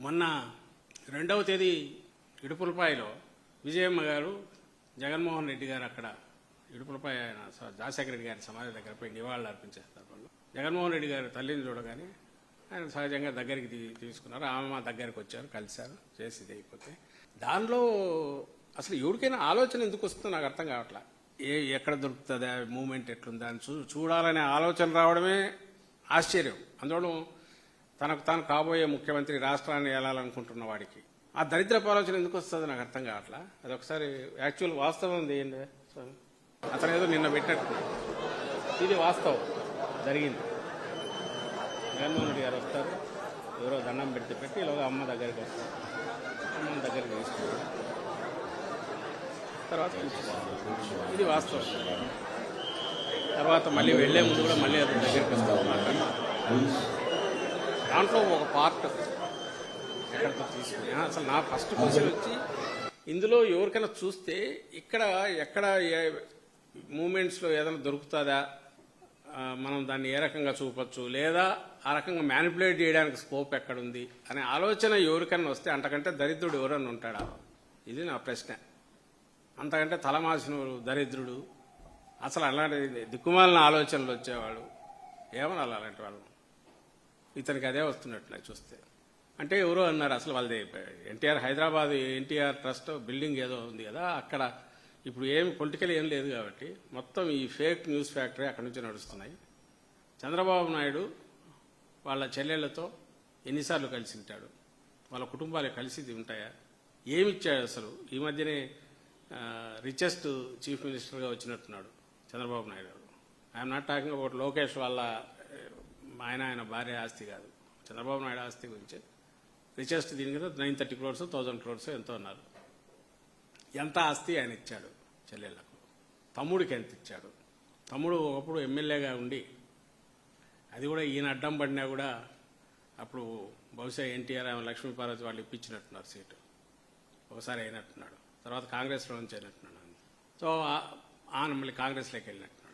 మొన్న రెండవ తేదీ ఇడుపులపాయలో విజయమ్మ గారు జగన్మోహన్ రెడ్డి గారు అక్కడ ఇడుపులపాయ ఆయన రాజశేఖర రెడ్డి గారి సమాధి దగ్గర పోయి నివాళులు అర్పించేస్తారు సందర్భంలో జగన్మోహన్ రెడ్డి గారు తల్లిని చూడగానే ఆయన సహజంగా దగ్గరికి తీసుకున్నారు. ఆమె మా దగ్గరికి వచ్చారు కలిశారు చేసి అయిపోతే. దానిలో అసలు ఎవరికైనా ఆలోచన ఎందుకు వస్తుందో నాకు అర్థం కావట్లా. ఏ ఎక్కడ దొరుకుతుందా మూమెంట్ ఎట్లుందా అని చూ చూడాలనే ఆలోచన రావడమే ఆశ్చర్యం. అందులో తనకు తాను కాబోయే ముఖ్యమంత్రి రాష్ట్రాన్ని వెళ్ళాలనుకుంటున్న వాడికి. ఆ దరిద్రపు ఆలోచన ఎందుకు వస్తుంది నాకు అర్థం కావట్లా? అది ఒకసారి యాక్చువల్ వాస్తవం ఏంటి స్వామి? అతను ఏదో నిన్న పెట్టినట్టు. ఇది వాస్తవం. జరిగింది. జగన్మోహన్ రెడ్డి గారు వస్తారు. ఎవరో దండం పెడితే పెట్టి ఇలాగ అమ్మ దగ్గరికి వస్తారు. అమ్మ దగ్గరికి తీసుకుంటారు. తర్వాత ఇది వాస్తవం. తర్వాత మళ్ళీ వెళ్ళే ముందు కూడా మళ్ళీ అతని దగ్గరికి వస్తారు. మాట్లాడతారు దాంట్లో ఒక పార్ట్ ఎక్కడితో తీసుకుని. అసలు నా ఫస్ట్ క్వశ్చన్ వచ్చి ఇందులో ఎవరికైనా చూస్తే ఇక్కడ ఎక్కడ మూమెంట్స్లో ఏదైనా దొరుకుతుందా? మనం దాన్ని ఏ రకంగా చూపొచ్చు? లేదా ఆ రకంగా మ్యానిపులేట్ చేయడానికి స్కోప్ ఎక్కడుంది? అనే ఆలోచన ఎవరికైనా వస్తే అంతకంటే దరిద్రుడు ఎవరన్నా ఉంటాడా? ఇది నా ప్రశ్న. అంతకంటే తలమాసిన దరిద్రుడు అసలు అలాంటి దిక్కుమాలిన ఆలోచనలు వచ్చేవాడు ఏమనాలి అలాంటి వాళ్ళు? ఇతనికి అదే వస్తున్నట్టు నాకు చూస్తే. అంటే ఎవరో అన్నారు అసలు వాళ్ళది NTR Hyderabad NTR trust building ఏదో ఉంది కదా అక్కడ ఇప్పుడు ఏమి పొలిటికల్ ఏం లేదు కాబట్టి మొత్తం ఈ ఫేక్ న్యూస్ ఫ్యాక్టరీ అక్కడి నుంచి నడుస్తున్నాయి. చంద్రబాబు నాయుడు వాళ్ళ చెల్లెళ్ళతో ఎన్నిసార్లు కలిసి ఉంటాడు? వాళ్ళ కుటుంబాలు కలిసి ఇది ఉంటాయా? ఏమిచ్చాడు అసలు? ఈ మధ్యనే రిచెస్ట్ చీఫ్ మినిస్టర్గా వచ్చినట్టున్నాడు చంద్రబాబు నాయుడు. గారు I'm not talking about Lokesh వాళ్ళ ఆయన ఆయన భార్య ఆస్తి కాదు. చంద్రబాబు నాయుడు ఆస్తి గురించి. రిచెస్ట్ దీని కింద nine thirty crores thousand crores ఎంతో అన్నారు. ఎంత ఆస్తి ఆయన ఇచ్చాడు చెల్లెళ్ళకు? తమ్ముడికి ఎంత ఇచ్చాడు? తమ్ముడు ఒకప్పుడు ఎమ్మెల్యేగా ఉండి అది కూడా ఈయన అడ్డం పడినా కూడా అప్పుడు బహుశా ఎన్టీఆర్ ఆమె లక్ష్మీపార్వతి వాళ్ళు ఇప్పించినట్టున్నారు సీటు. ఒకసారి అయినట్టున్నాడు. తర్వాత కాంగ్రెస్లో నుంచి అయినట్టున్నాడు. సో ఆ- ఆయన మళ్ళీ కాంగ్రెస్లోకి వెళ్ళినట్టున్నాడు.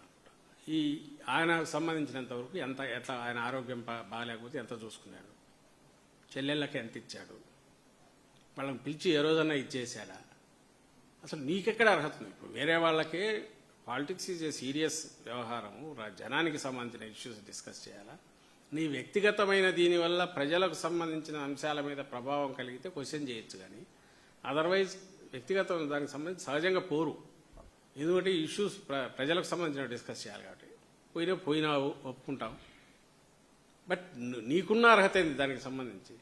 ఈ ఆయనకు సంబంధించినంత వరకు ఎంత ఎట్లా ఆయన ఆరోగ్యం బా- బాగాలేకపోతే ఎంత చూసుకున్నాడు? చెల్లెళ్ళకి ఎంత ఇచ్చాడు? వాళ్ళని పిలిచి ఏ రోజన్నా ఇచ్చేసాడా అసలు నీకెక్కడ అర్హత ఉంది? ఇప్పుడు వేరే వాళ్ళకే పాలిటిక్స్ ఈజ్ ఏ సీరియస్ వ్యవహారము. జనానికి సంబంధించిన ఇష్యూస్ డిస్కస్ చేయాలా? నీ వ్యక్తిగతమైన దీనివల్ల ప్రజలకు సంబంధించిన అంశాల మీద ప్రభావం కలిగితే క్వశ్చన్ చేయొచ్చు కానీ అదర్వైజ్ వ్యక్తిగతమైన దానికి సంబంధించి సహజంగా పోరు. ఎందుకంటే ఇష్యూస్ ప్ర- ప్రజలకు సంబంధించిన డిస్కస్ చేయాలి కాబట్టి. పోయినా పోయినా ఒప్పుకుంటాం. బట్ నీకున్న అర్హత ఏంది దానికి సంబంధించి?